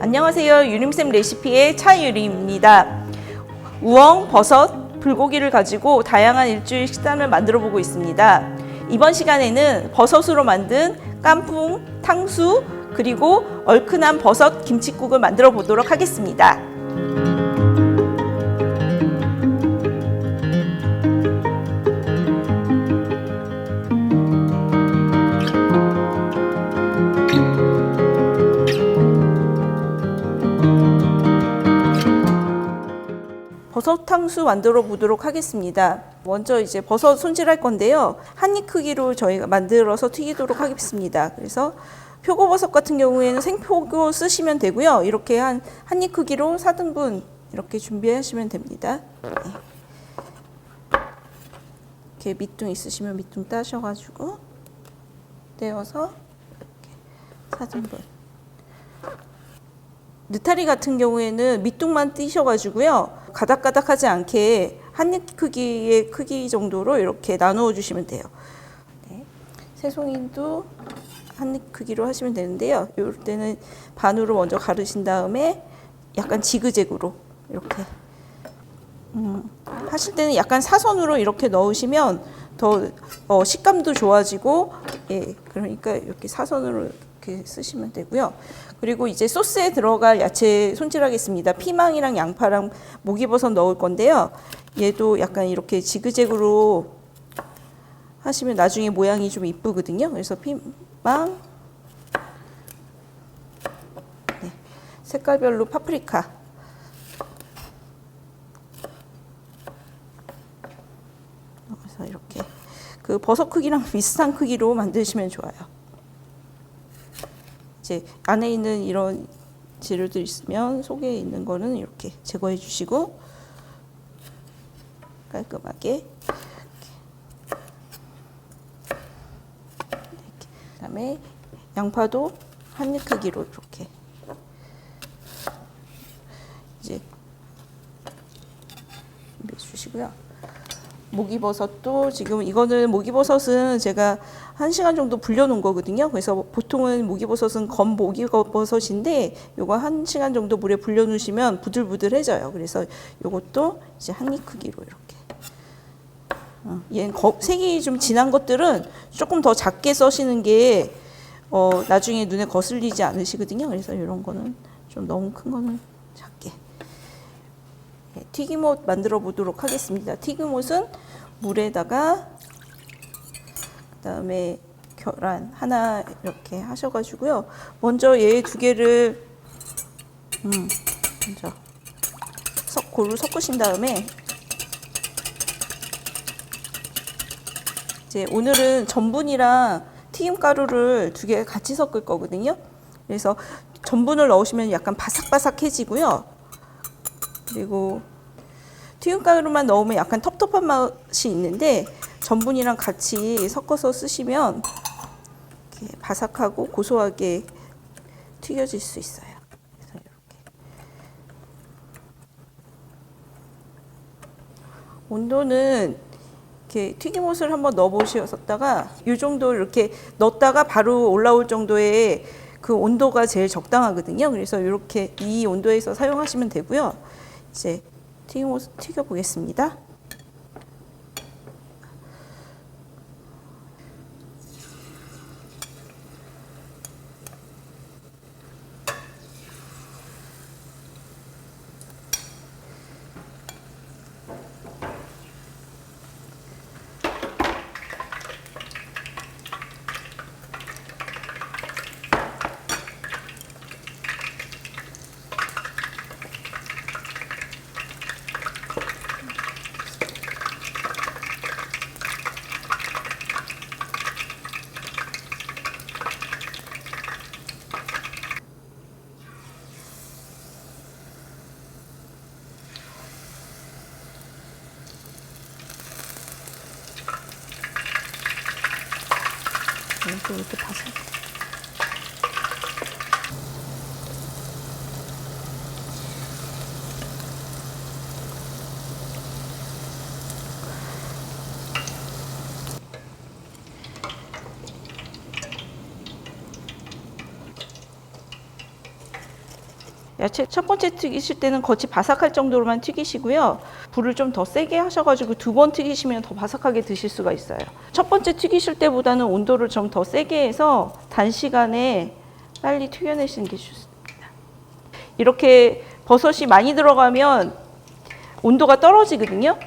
안녕하세요. 유림쌤 레시피의 차유리입니다. 우엉, 버섯, 불고기를 가지고 다양한 일주일 식단을 만들어 보고 있습니다. 이번 시간에는 버섯으로 만든 깐풍, 탕수, 그리고 얼큰한 버섯 김치국을 만들어 보도록 하겠습니다. 버섯 탕수 만들어 보도록 하겠습니다. 먼저 이제 버섯 손질할 건데요. 한 입 크기로 저희가 만들어서 튀기도록 하겠습니다. 그래서 표고버섯 같은 경우에는 생표고 쓰시면 되고요. 이렇게 한 한 입 크기로 4등분 이렇게 준비하시면 됩니다. 네. 이렇게 밑둥 있으시면 밑둥 따셔가지고 떼어서 이렇게 4등분. 느타리 같은 경우에는 밑둥만 띄셔가지고요. 가닥가닥하지 않게 한 입 크기의 크기 정도로 이렇게 나누어 주시면 돼요. 네. 새송이도 한 입 크기로 하시면 되는데요. 이럴 때는 반으로 먼저 가르신 다음에 약간 지그재그로 이렇게 음, 하실 때는 약간 사선으로 이렇게 넣으시면 더 어, 식감도 좋아지고 예 그러니까 이렇게 사선으로 이렇게 쓰시면 되고요. 그리고 이제 소스에 들어갈 야채 손질하겠습니다. 피망이랑 양파랑 목이버섯 넣을 건데요. 얘도 약간 이렇게 지그재그로 하시면 나중에 모양이 좀 이쁘거든요. 그래서 피망 네, 색깔별로 파프리카 그래서 이렇게 그 버섯 크기랑 비슷한 크기로 만드시면 좋아요. 이제 안에 있는 이런 재료들 있으면 속에 있는 거는 이렇게 제거해 주시고 깔끔하게. 그다음에 양파도 한 입 크기로 이렇게 이제 준비해 주시고요. 목이버섯도 지금 이거는 목이버섯은 제가 한 시간 정도 불려놓은 거거든요. 그래서 보통은 목이버섯은 검 목이버섯인데 요거 한 시간 정도 물에 불려놓으시면 부들부들해져요. 그래서 요것도 이제 한 입 크기로 이렇게. 어, 얘는 거, 색이 좀 진한 것들은 조금 더 작게 써시는 게 어, 나중에 눈에 거슬리지 않으시거든요. 그래서 이런 거는 좀 너무 큰 거는 작게. 네, 튀김옷 만들어 보도록 하겠습니다. 튀김옷은 물에다가 그다음에 계란 하나 이렇게 하셔가지고요. 먼저 얘 두 개를 음, 먼저 섞 고루 섞으신 다음에 이제 오늘은 전분이랑 튀김 가루를 두 개 같이 섞을 거거든요. 그래서 전분을 넣으시면 약간 바삭바삭해지고요. 그리고 튀김가루만 넣으면 약간 텁텁한 맛이 있는데 전분이랑 같이 섞어서 쓰시면 바삭하고 고소하게 튀겨질 수 있어요. 그래서 이렇게 온도는 이렇게 튀김옷을 한번 넣어 보셨다가 이 정도 이렇게 넣었다가 바로 올라올 정도의 그 온도가 제일 적당하거든요. 그래서 이렇게 이 온도에서 사용하시면 되고요. 이제 튀김옷 튀겨 보겠습니다. 이렇게 이렇게 바삭. 야채 첫 번째 튀기실 때는 겉이 바삭할 정도로만 튀기시고요. 불을 좀 더 세게 하셔가지고 두 번 튀기시면 더 바삭하게 드실 수가 있어요. 첫 번째 튀기실 때보다는 온도를 좀 더 세게 해서 단시간에 빨리 튀겨내시는 게 좋습니다. 이렇게 버섯이 많이 들어가면 온도가 떨어지거든요.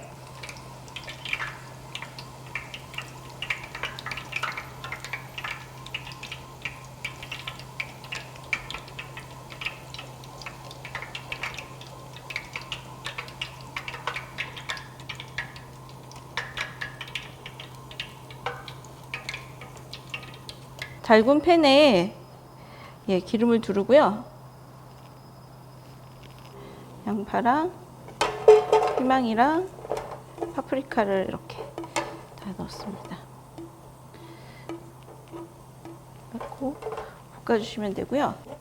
달군 팬에 예, 기름을 두르고요. 양파랑 희망이랑 파프리카를 이렇게 다 넣습니다. 넣고 볶아주시면 되고요.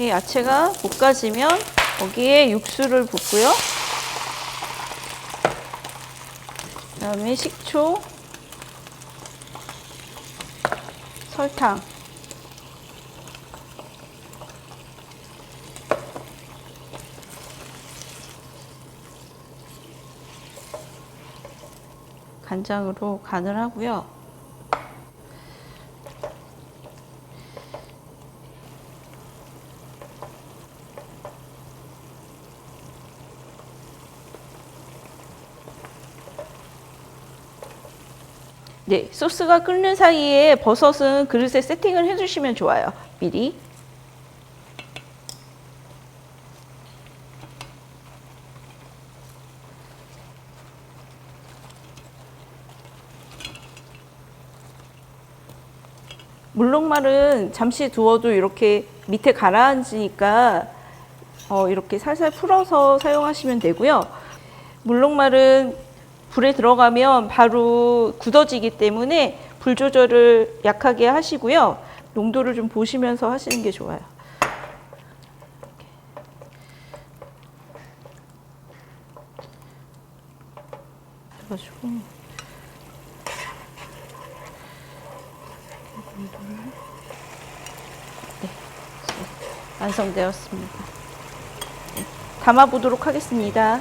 이 야채가 볶아지면 거기에 육수를 붓고요. 그 다음에 식초, 설탕, 간장으로 간을 하고요. 네, 소스가 끓는 사이에 버섯은 그릇에 세팅을 해주시면 좋아요. 미리. 물록말은 잠시 두어도 이렇게 밑에 가라앉으니까 어, 이렇게 살살 풀어서 사용하시면 되고요. 물록말은 불에 들어가면 바로 굳어지기 때문에 불 조절을 약하게 하시고요. 농도를 좀 보시면서 하시는 게 좋아요. 해가지고 네, 완성되었습니다. 네, 담아보도록 하겠습니다.